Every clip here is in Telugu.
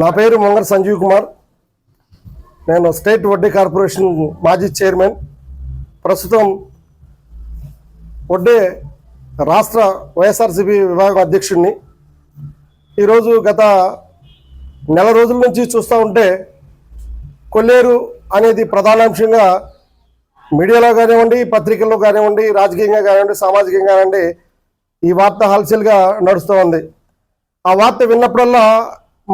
నా పేరు మొంగర సంజీవ్ కుమార్. నేను స్టేట్ వడ్డీ కార్పొరేషన్ మాజీ చైర్మన్. ప్రస్తుతం వడ్డే రాష్ట్ర వైఎస్ఆర్సీపీ విభాగం అధ్యక్షుడిని. ఈరోజు గత నెల రోజుల నుంచి చూస్తూ ఉంటే కొల్లేరు అనేది ప్రధానాంశంగా మీడియాలో కానివ్వండి పత్రికల్లో కానివ్వండి రాజకీయంగా కానివ్వండి సామాజికంగా కానివ్వండి ఈ వార్త హల్చల్గా నడుస్తూ ఉంది. ఆ వార్త విన్నప్పుడల్లా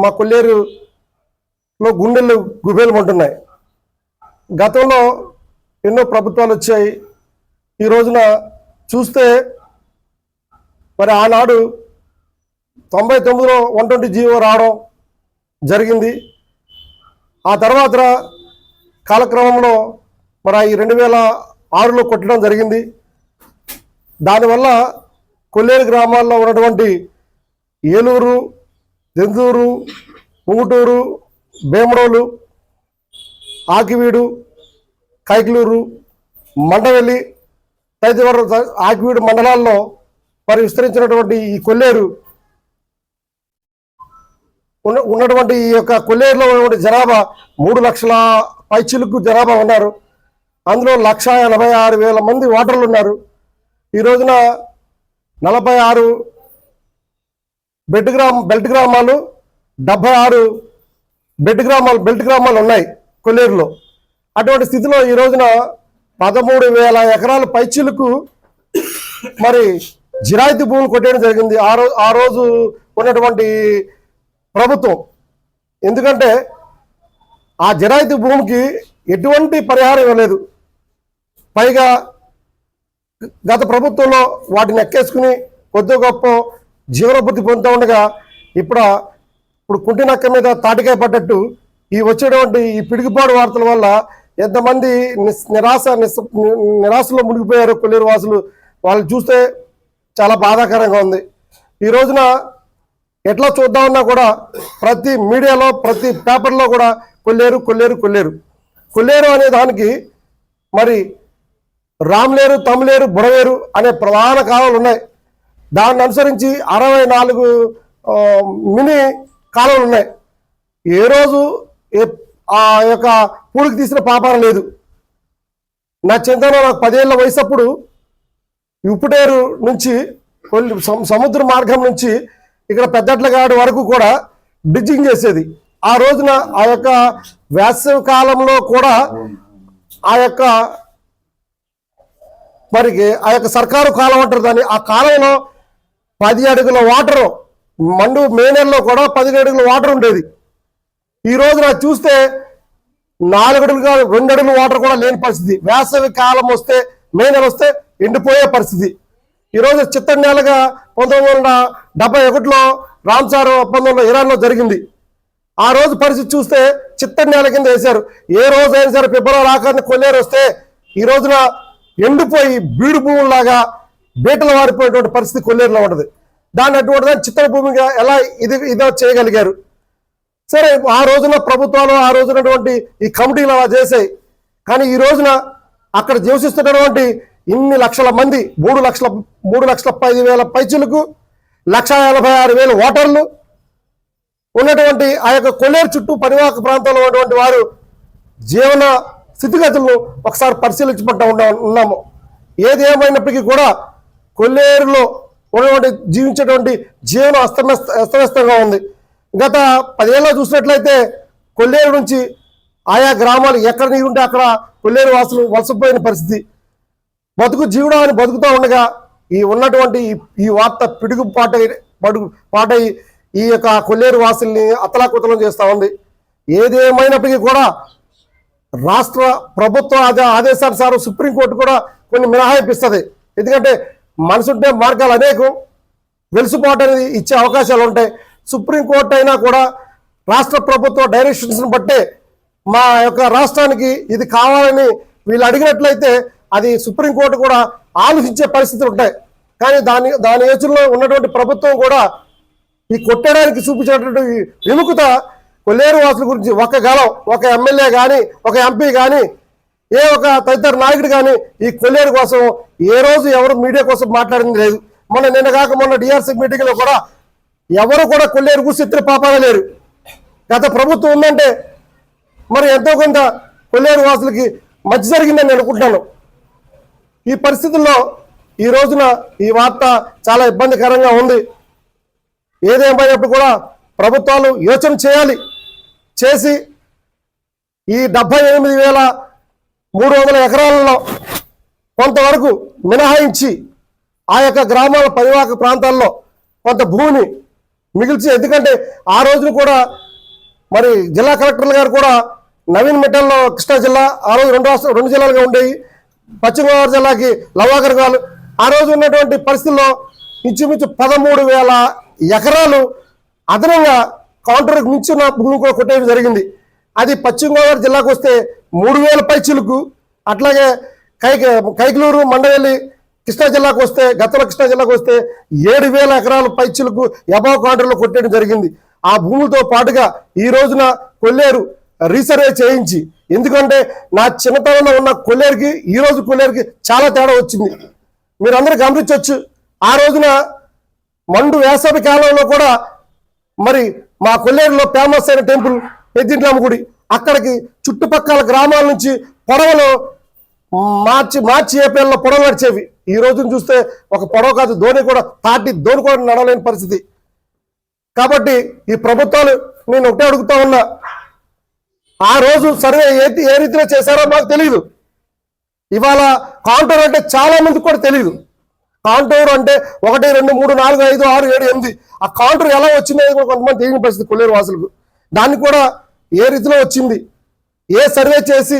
మా కొల్లేరులో గుండెలు గుబేలు ఉంటున్నాయి గతంలో ఎన్నో ప్రభుత్వాలు వచ్చాయి. ఈ రోజున చూస్తే మరి ఆనాడు తొంభై తొమ్మిదిలో వన్ ట్వంటీ జీవో రావడం జరిగింది. ఆ తర్వాత కాలక్రమంలో మరి ఈ రెండు వేల ఆరులో కొట్టడం జరిగింది. దానివల్ల కొల్లేరు గ్రామాల్లో ఉన్నటువంటి ఏలూరు దెందూరు ముంగుటూరు భీమడోలు ఆకివీడు కైకలూరు మండవెల్లి తదితర ఆకివీడు మండలాల్లో మరి విస్తరించినటువంటి ఈ కొల్లేరు ఉన్న ఉన్నటువంటి ఈ యొక్క కొల్లేరులో ఉన్నటువంటి జనాభా మూడు లక్షల పైచిలుకు జనాభా ఉన్నారు. అందులో లక్ష ఎనభై ఆరు వేల మంది ఓటర్లు ఉన్నారు. ఈ రోజున నలభై ఆరు బెడ్ గ్రామ బెల్ట్ గ్రామాలు డెబ్బై ఆరు బెడ్ గ్రామాలు బెల్ట్ గ్రామాలు ఉన్నాయి కొల్లేరులో. అటువంటి స్థితిలో ఈ రోజున పదమూడు వేల ఎకరాల పైచీలకు మరి జిరాయితీ భూములు కొట్టేయడం జరిగింది. ఆ రోజు ఆ రోజు ఉన్నటువంటి ప్రభుత్వం. ఎందుకంటే ఆ జిరాయితీ భూమికి ఎటువంటి పరిహారం ఇవ్వలేదు. పైగా గత ప్రభుత్వంలో వాటిని ఎక్కేసుకుని కొద్ది గొప్ప జీవనోపతి పొందుతూ ఉండగా ఇప్పుడు ఇప్పుడు కుంటి నక్క మీద తాటికాయ పడ్డట్టు ఈ వచ్చేటువంటి ఈ పిడుగుపాడు వార్తల వల్ల ఎంతమంది నిస్- నిరాశ నిరాశలో మునిగిపోయారు కొల్లేరు వాసులు వాళ్ళు చూస్తే చాలా బాధాకరంగా ఉంది. ఈ రోజున ఎట్లా చూద్దామన్నా కూడా ప్రతి మీడియాలో ప్రతి పేపర్లో కూడా కొల్లేరు కొల్లేరు కొల్లేరు. కొల్లేరు అనే దానికి మరి రామ్లేరు తమ్లేరు బుడవేరు అనే ప్రధాన కాలాలు ఉన్నాయి. దాన్ని అనుసరించి అరవై నాలుగు మినీ కాలువలు ఉన్నాయి. ఏ రోజు ఆ యొక్క పూడికి తీసిన పాపారం లేదు. నా చింతన నాకు పదేళ్ళ వయసు అప్పుడు ఉప్పుటేరు నుంచి సముద్ర మార్గం నుంచి ఇక్కడ పెద్దట్లగాడు వరకు కూడా బ్రిడ్జింగ్ చేసేది. ఆ రోజున ఆ యొక్క వేసవి కాలంలో కూడా ఆ యొక్క మరి ఆ యొక్క సర్కారు కాలం అంటారు దాన్ని. ఆ కాలంలో పది అడుగుల వాటర్ మండు మే నెలలో కూడా పది అడుగుల వాటర్ ఉండేది. ఈ రోజున నాకు చూస్తే నాలుగు అడుగులు రెండు అడుగుల వాటర్ కూడా లేని పరిస్థితి. వేసవి కాలం వస్తే మే నెల వస్తే ఎండిపోయే పరిస్థితి. ఈ రోజు చిత్తడి నెలగా పంతొమ్మిది వందల డెబ్బై ఒకటిలో రామ్సార్ ఒప్పందంలో ఇరాన్లో జరిగింది. ఆ రోజు పరిస్థితి చూస్తే చిత్తడి నేల కింద వేశారు. ఏ రోజు అయినా సరే ఫిబ్రవరి ఆఖరిని కొల్లేరు వస్తే ఈ రోజున ఎండిపోయి బీడు భూముల్లాగా బీటలు వారిపోయేటువంటి పరిస్థితి కొల్లేరులో ఉండదు దాన్ని అటువంటి దాన్ని భూమిగా ఎలా ఇది ఇదో చేయగలిగారు. సరే ఆ రోజున ప్రభుత్వాలు ఆ రోజునటువంటి ఈ కమిటీలు అలా చేసాయి కానీ ఈ రోజున అక్కడ నివసిస్తున్నటువంటి ఇన్ని లక్షల మంది మూడు లక్షల మూడు లక్షల పది వేల పైచులకు లక్ష ఎనభై ఆరు వేల ఓటర్లు ఉన్నటువంటి ఆ యొక్క కొల్లేరు చుట్టూ పరివాహక ప్రాంతంలో ఉన్నటువంటి వారు జీవన స్థితిగతులను ఒకసారి పరిశీలించబడ్డా ఉన్నాము. ఏది ఏమైనప్పటికీ కూడా కొల్లేరులో ఉన్నటువంటి జీవించేటువంటి జీవనం అస్తమస్త అస్తవ్యస్తంగా ఉంది. గత పదేళ్ళ చూసినట్లయితే కొల్లేరు నుంచి ఆయా గ్రామాలు ఎక్కడ నీరు ఉంటే అక్కడ కొల్లేరు వాసులు వలసపోయిన పరిస్థితి. బతుకు జీవనాన్ని బతుకుతూ ఉండగా ఈ ఉన్నటువంటి ఈ- ఈ వార్త పిడుగు పాట పడుగు పాటై ఈ యొక్క కొల్లేరు వాసుల్ని అతలాకుతలం చేస్తూ ఉంది. ఏదేమైనప్పటికీ కూడా రాష్ట్ర ప్రభుత్వ ఆదే ఆదేశానుసారం సుప్రీంకోర్టు కూడా కొన్ని మినహాయిపిస్తుంది ఎందుకంటే మనసుంటే మార్గాలు అనేకం. వెలుసుబాటు అనేది ఇచ్చే అవకాశాలు ఉంటాయి సుప్రీంకోర్టు అయినా కూడా రాష్ట్ర ప్రభుత్వ డైరెక్షన్స్ని బట్టే మా యొక్క రాష్ట్రానికి ఇది కావాలని వీళ్ళు అడిగినట్లయితే అది సుప్రీంకోర్టు కూడా ఆలోచించే పరిస్థితులు ఉంటాయి కానీ దాని దాని యోచనలో ఉన్నటువంటి ప్రభుత్వం కూడా ఈ కొట్టడానికి చూపించినటువంటి విముఖత కొల్లేరు వాసుల గురించి ఒక గలం ఒక ఎమ్మెల్యే కానీ ఒక ఎంపీ కానీ ఏ ఒక తదితర నాయకుడు కానీ ఈ కొల్లేరు కోసం ఏ రోజు ఎవరు మీడియా కోసం మాట్లాడింది లేదు. మొన్న నిన్న కాక మొన్న డిఆర్సీ మీటింగ్లో కూడా ఎవరు కూడా కొల్లేరు కూర్చి ఎత్తిన లేరు. గత ప్రభుత్వం ఉందంటే మరి ఎంతో కొంత కొల్లేరు వాసులకి మంచి జరిగిందని నేను అనుకుంటున్నాను. ఈ పరిస్థితుల్లో ఈ రోజున ఈ వార్త చాలా ఇబ్బందికరంగా ఉంది. ఏదేమైనప్పుడు కూడా ప్రభుత్వాలు యోచన చేయాలి. చేసి ఈ డెబ్బై ఎనిమిది వేల మూడు వందల ఎకరాలలో కొంతవరకు మినహాయించి ఆ యొక్క గ్రామాల పరివాహక ప్రాంతాల్లో కొంత భూమిని మిగిల్చి ఎందుకంటే ఆ రోజున కూడా మరి జిల్లా కలెక్టర్లు గారు కూడా నవీన్ మిట్టల్లో కృష్ణా జిల్లా ఆ రోజు రెండు రాష్ట్ర రెండు జిల్లాలుగా ఉండేవి. పశ్చిమ గోదావరి జిల్లాకి లవాగర్ గారు. ఆ రోజు ఉన్నటువంటి పరిస్థితుల్లో ఇంచుమించు పదమూడు వేల ఎకరాలు అదనంగా కౌంటర్కి మించిన భూమి కూడా కొట్టేయడం జరిగింది. అది పశ్చిమ గోదావరి జిల్లాకు వస్తే మూడు వేల పైచిలకు అట్లాగే కై కైకలూరు మండవెల్లి కృష్ణా జిల్లాకు వస్తే గతంలో కృష్ణా జిల్లాకు వస్తే ఏడు వేల ఎకరాల పైచిలకు ఎబావ్ కౌంటర్లో కొట్టడం జరిగింది. ఆ భూములతో పాటుగా ఈ రోజున కొల్లేరు రీసర్వే చేయించి ఎందుకంటే నా చిన్నతనంలో ఉన్న కొల్లేరుకి ఈ రోజు కొల్లేరుకి చాలా తేడా వచ్చింది. మీరందరూ గమనించవచ్చు ఆ రోజున మండు వేసవి కాలంలో కూడా మరి మా కొల్లేరులో ఫేమస్ అయిన టెంపుల్ పెద్దింట్లమ్మ గుడి. అక్కడికి చుట్టుపక్కల గ్రామాల నుంచి పొడవలు మార్చి మార్చి ఏప్రిల్లో పొడవ నడిచేవి. ఈ రోజును చూస్తే ఒక పొడవ కాదు ధోని కూడా తాటి ధోని కూడా నడవలేని పరిస్థితి. కాబట్టి ఈ ప్రభుత్వాలు నేను ఒకటే అడుగుతా ఉన్నా. ఆ రోజు సర్వే ఏ ఏ రీతిలో చేశారో మాకు తెలియదు ఇవాళ కాంటూర్ అంటే చాలా మందికి కూడా తెలియదు కాంటూర్ అంటే ఒకటి రెండు మూడు నాలుగు ఐదు ఆరు ఏడు ఎనిమిది. ఆ కాంటూర్ ఎలా వచ్చింది కూడా కొంతమంది తెలియని పరిస్థితి కొల్లేరు వాసులకు. దాన్ని కూడా ఏ రీతిలో వచ్చింది? ఏ సర్వే చేసి